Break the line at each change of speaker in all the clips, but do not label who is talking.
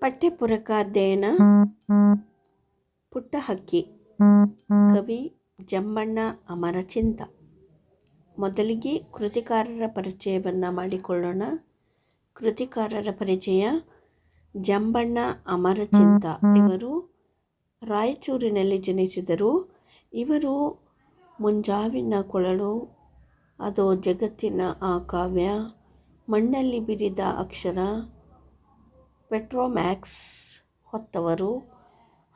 ಪಠ್ಯಪೂರಕ ಅಧ್ಯಯನ ಪುಟ್ಟ ಹಕ್ಕಿ ಕವಿ ಜಂಬಣ್ಣ ಅಮರಚಿಂತ. ಮೊದಲಿಗೆ ಕೃತಿಕಾರರ ಪರಿಚಯವನ್ನು ಮಾಡಿಕೊಳ್ಳೋಣ. ಕೃತಿಕಾರರ ಪರಿಚಯ ಜಂಬಣ್ಣ ಅಮರಚಿಂತ. ಇವರು ರಾಯಚೂರಿನಲ್ಲಿ ಜನಿಸಿದರು. ಇವರು ಮುಂಜಾವಿನ ಕೊಳಲು, ಅದು ಜಗತ್ತಿನ ಆ ಕಾವ್ಯ, ಮಣ್ಣಲ್ಲಿ ಬಿರಿದ ಅಕ್ಷರ ಪೆಟ್ರೋಮ್ಯಾಕ್ಸ್ ಹೊತ್ತವರು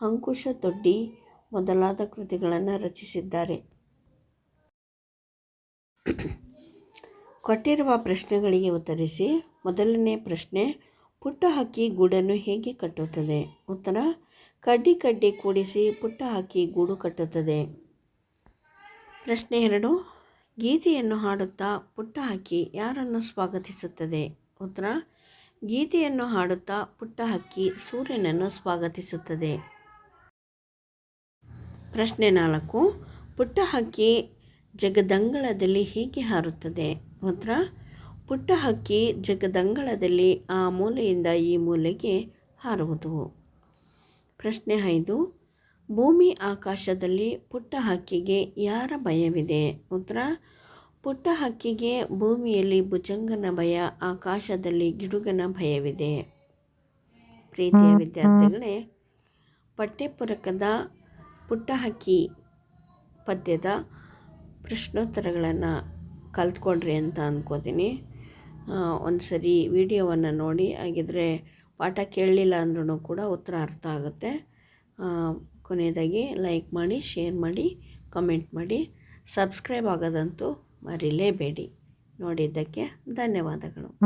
ಅಂಕುಶ ದೊಡ್ಡಿ ಮೊದಲಾದ ಕೃತಿಗಳನ್ನು ರಚಿಸಿದ್ದಾರೆ. ಕೊಟ್ಟಿರುವ ಪ್ರಶ್ನೆಗಳಿಗೆ ಉತ್ತರಿಸಿ, ಮೊದಲನೇ ಪ್ರಶ್ನೆ, ಪುಟ್ಟ ಹಕ್ಕಿ ಗೂಡನ್ನು ಹೇಗೆ ಕಟ್ಟುತ್ತದೆ? ಉತ್ತರ, ಕಡ್ಡಿ ಕಡ್ಡಿ ಕೂಡಿಸಿ ಪುಟ್ಟ ಹಾಕಿ ಗೂಡು ಕಟ್ಟುತ್ತದೆ. ಪ್ರಶ್ನೆ ಎರಡು, ಗೀತೆಯನ್ನು ಹಾಡುತ್ತಾ ಪುಟ್ಟ ಹಾಕಿ ಯಾರನ್ನು ಸ್ವಾಗತಿಸುತ್ತದೆ? ಉತ್ತರ ಗೀತೆಯನ್ನು ಹಾಡುತ್ತಾ ಪುಟ್ಟ ಹಕ್ಕಿ ಸೂರ್ಯನನ್ನು ಸ್ವಾಗತಿಸುತ್ತದೆ. ಪ್ರಶ್ನೆ ನಾಲ್ಕು. ಪುಟ್ಟ ಹಕ್ಕಿ ಜಗದಂಗಳದಲ್ಲಿ ಹೇಗೆ ಹಾರುತ್ತದೆ. ಉತ್ತರ ಪುಟ್ಟ ಹಕ್ಕಿ ಜಗದಂಗಳದಲ್ಲಿ ಆ ಮೂಲೆಯಿಂದ ಈ ಮೂಲೆಗೆ ಹಾರುವುದು. ಪ್ರಶ್ನೆ ಐದು. ಭೂಮಿ ಆಕಾಶದಲ್ಲಿ ಪುಟ್ಟ ಹಕ್ಕಿಗೆ ಯಾರ ಭಯವಿದೆ? ಉತ್ತರ ಪುಟ್ಟ ಹಕ್ಕಿಗೆ ಭೂಮಿಯಲ್ಲಿ ಭುಜಂಗನ ಭಯ ಆಕಾಶದಲ್ಲಿ ಗಿಡುಗನ ಭಯವಿದೆ. ಪ್ರೀತಿಯ ವಿದ್ಯಾರ್ಥಿಗಳೇ ಪಠ್ಯಪುರಕದ ಪುಟ್ಟ ಹಕ್ಕಿ ಪದ್ಯದ ಪ್ರಶ್ನೋತ್ತರಗಳನ್ನು ಕಲ್ತ್ಕೊಂಡ್ರಿ ಅಂತ ಅಂದ್ಕೋತೀನಿ ಒಂದು ಸರಿ ವಿಡಿಯೋವನ್ನು ನೋಡಿ ಹಾಗಿದ್ರೆ ಪಾಠ ಕೇಳಲಿಲ್ಲ ಅಂದ್ರೂ ಕೂಡ ಉತ್ತರ ಅರ್ಥ ಆಗುತ್ತೆ. ಕೊನೆಯದಾಗಿ ಲೈಕ್ ಮಾಡಿ ಶೇರ್ ಮಾಡಿ ಕಮೆಂಟ್ ಮಾಡಿ. ಸಬ್ಸ್ಕ್ರೈಬ್ ಆಗೋದಂತೂ ಮರಿಲೇಬೇಡಿ. ನೋಡಿದ್ದಕ್ಕೆ ಧನ್ಯವಾದಗಳು.